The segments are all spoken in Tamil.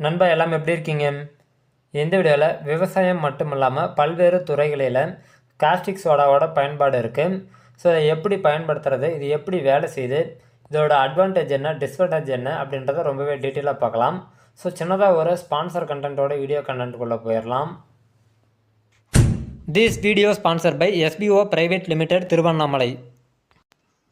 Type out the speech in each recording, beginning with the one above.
நண்பா எல்லாம் எப்படி இருக்கீங்க? இந்த வீடியோவில் விவசாயம் மட்டும் இல்லாமல் பல்வேறு துறைகளில் காஸ்டிக் சோடாவோட பயன்பாடு இருக்குது ஸோ இதை எப்படி பயன்படுத்துறது? இது எப்படி வேலை செய்யுது? இதோட அட்வான்டேஜ் என்ன? டிஸ்அட்வான்டேஜ் என்ன? அப்படின்றத ரொம்பவே டீட்டெயிலாக பார்க்கலாம். ஸோ சின்னதாக ஒரு ஸ்பான்சர் கண்டென்ட்டோட வீடியோ கண்டென்ட்டுக்குள்ளே போயிடலாம் this video sponsor by SPO private limited Tiruvannamalai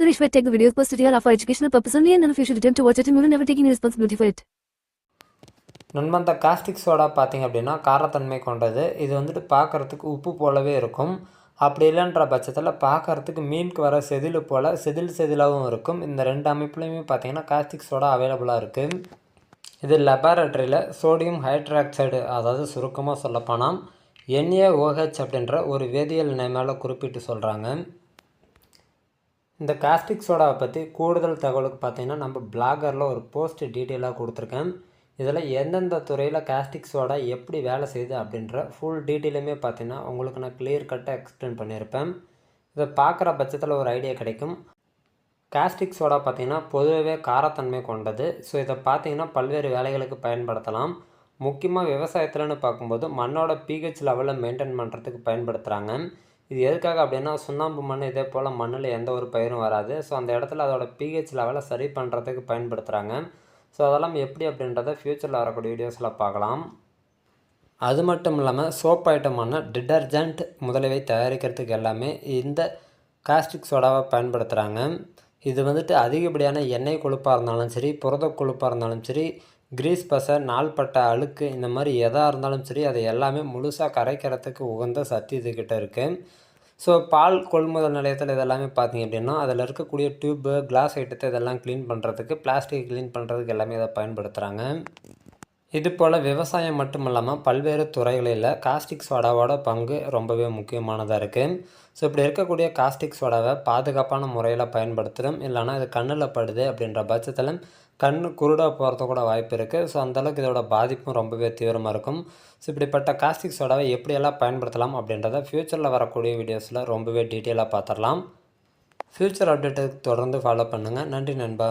Suresh will take the videos posted here are for educational purpose only and none of you should attempt to watch it and we will never take any responsibility for it. நண்பா இந்த காஸ்டிக் சோடா பார்த்தீங்க அப்படின்னா காரத்தன்மை கொண்டது. இது வந்துட்டு பார்க்குறதுக்கு உப்பு போலவே இருக்கும். அப்படி இல்லைன்ற பட்சத்தில் பார்க்குறதுக்கு மீனுக்கு வர செதில் போல் செதில் செதிலாகவும் இருக்கும். இந்த ரெண்டு அமைப்புலையுமே பார்த்தீங்கன்னா காஸ்டிக் சோடா அவைலபிளாக இருக்குது இது லெபார்டரியில் சோடியம் ஹைட்ராக்சைடு அதாவது சுருக்கமாக சொல்லப்போனால் என்ஏஓஹெச் அப்படின்ற ஒரு வேதியியல் மேலே குறிப்பிட்டு சொல்கிறாங்க இந்த காஸ்டிக் சோடாவை பற்றி கூடுதல் தகவலுக்கு பார்த்தீங்கன்னா நம்ம பிளாகரில் ஒரு போஸ்ட் டீட்டெயிலாக கொடுத்துருக்கேன். இதில் எந்தெந்த துறையில் காஸ்டிக் சோடா எப்படி வேலை செய்யுது அப்படின்ற ஃபுல் டீட்டெயிலுமே பார்த்தீங்கன்னா உங்களுக்கு நான் கிளியர் கட்டாக எக்ஸ்பிளைன் பண்ணியிருப்பேன். இதை பார்க்குற பட்சத்தில் ஒரு ஐடியா கிடைக்கும். காஸ்டிக் சோடா பார்த்திங்கன்னா பொதுவாகவே காரத்தன்மை கொண்டது. ஸோ இதை பார்த்தீங்கன்னா பல்வேறு வேலைகளுக்கு பயன்படுத்தலாம். முக்கியமாக விவசாயத்தில்னு பார்க்கும்போது மண்ணோட பிஹெச் லெவலில் மெயின்டைன் பண்ணுறதுக்கு பயன்படுத்துகிறாங்க இது எதுக்காக அப்படின்னா சுண்ணாம்பு மண் இதே போல் மண்ணில் எந்த ஒரு பயிரும் வராது. ஸோ அந்த இடத்துல அதோட பிஹெச் லெவலை சரி பண்ணுறதுக்கு பயன்படுத்துகிறாங்க ஸோ அதெல்லாம் எப்படி அப்படின்றத ஃப்யூச்சரில் வரக்கூடிய வீடியோஸில் பார்க்கலாம். அது மட்டும் இல்லாமல் சோப் ஐட்டமான டிட்டர்ஜென்ட் முதலியவை தயாரிக்கிறதுக்கு எல்லாமே இந்த காஸ்டிக் சோடாவை பயன்படுத்துகிறாங்க இது வந்துட்டு அதிகப்படியான எண்ணெய் கொழுப்பாக இருந்தாலும் சரி புரத கொழுப்பாக இருந்தாலும் சரி கிரீஸ் பசை நாள்பட்ட அழுக்கு இந்த மாதிரி எதாக இருந்தாலும் சரி அதை எல்லாமே முழுசாக கரைக்கிறதுக்கு உகந்த சக்தி இதுக்கிட்ட இருக்குது ஸோ பால் கொள்முதல் நிலையத்தில் இதெல்லாமே பார்த்தீங்க அப்படின்னா அதில் இருக்கக்கூடிய டியூப்பு கிளாஸ் ஐட்டத்தை இதெல்லாம் க்ளீன் பண்ணுறதுக்கு பிளாஸ்டிக் க்ளீன் பண்ணுறதுக்கு எல்லாமே இதை பயன்படுத்துகிறாங்க இது போல் விவசாயம் மட்டும் இல்லாமல் பல்வேறு துறைகளில் காஸ்டிக் சோடாவோட பங்கு ரொம்பவே முக்கியமானதாக இருக்குது ஸோ இப்படி இருக்கக்கூடிய காஸ்டிக் சோடாவை பாதுகாப்பான முறையில் பயன்படுத்துகிறோம் இல்லைனா இது கண்ணில் படுது அப்படின்ற பட்சத்தில் கண் குருடாக போகிறது கூட வாய்ப்பு இருக்குது ஸோ அந்தளவுக்கு இதோட பாதிப்பும் ரொம்பவே தீவிரமாக இருக்கும். ஸோ இப்படிப்பட்ட காஸ்டிக் சோடாவை எப்படியெல்லாம் பயன்படுத்தலாம் அப்படின்றத ஃப்யூச்சரில் வரக்கூடிய வீடியோஸில் ரொம்பவே டீட்டெயிலாக பார்த்துடலாம் ஃப்யூச்சர் அப்டேட்டுக்கு தொடர்ந்து ஃபாலோ பண்ணுங்கள் நன்றி நண்பா.